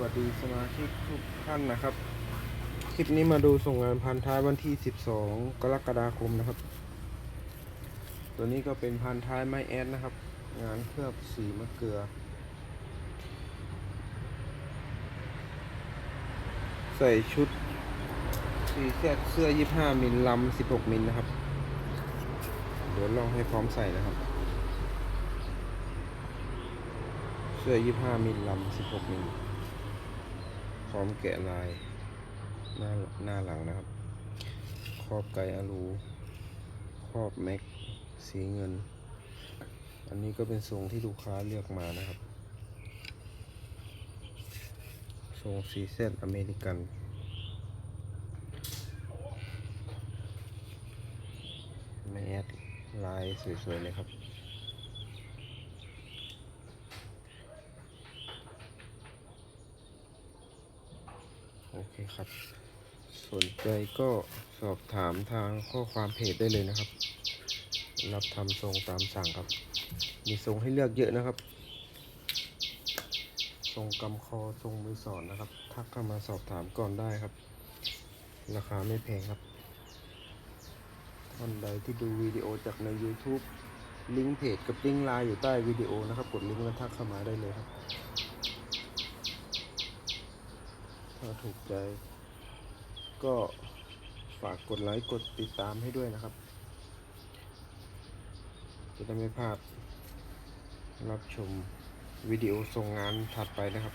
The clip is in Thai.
วัสดีสมาชิกทุกท่านนะครับ คลิปนี้มาดูส่งงานพันท้ายวันที่ 12 กรกฎาคมนะครับ ตัวนี้ก็เป็นพันท้ายไม้แอดนะครับ งานเคลือบสีมะเกลือ ใส่ชุดสีแซดเสื้อ 25 มิลลำ16 มิลนะครับ เดี๋ยวลองให้พร้อมใส่นะครับเสื้อ 25 มิลลำ16 มิล ร้อมแกะลายหน้าหน้าหลังนะครับ ครอบไกอะลูครอบแม็กสีเงิน อันนี้ก็เป็นทรงที่ลูกค้าเลือกมานะครับ ทรงซีเซตอเมริกันแมสลายสวยๆเลยครับ โอเคครับ สนใจก็สอบถามทางข้อความเพจได้เลยนะครับ รับทำทรงตามสั่งครับ มีทรงให้เลือกเยอะนะครับ ทรงกำคอทรงมือสอนนะครับ ทักเข้ามาสอบถามก่อนได้ครับ ราคาไม่แพงครับท่านใดที่ดูวิดีโอจากใน YouTube ลิงก์เพจกับลิงก์ไลน์อยู่ใต้วิดีโอนะครับ กดลิงก์แล้วทักเข้ามาได้เลยครับ ถ้าถูกใจ ก็ฝากกดไลค์กดติดตามให้ด้วยนะครับ จะได้ไม่พลาดรับชมวิดีโอส่งงานถัดไปนะครับ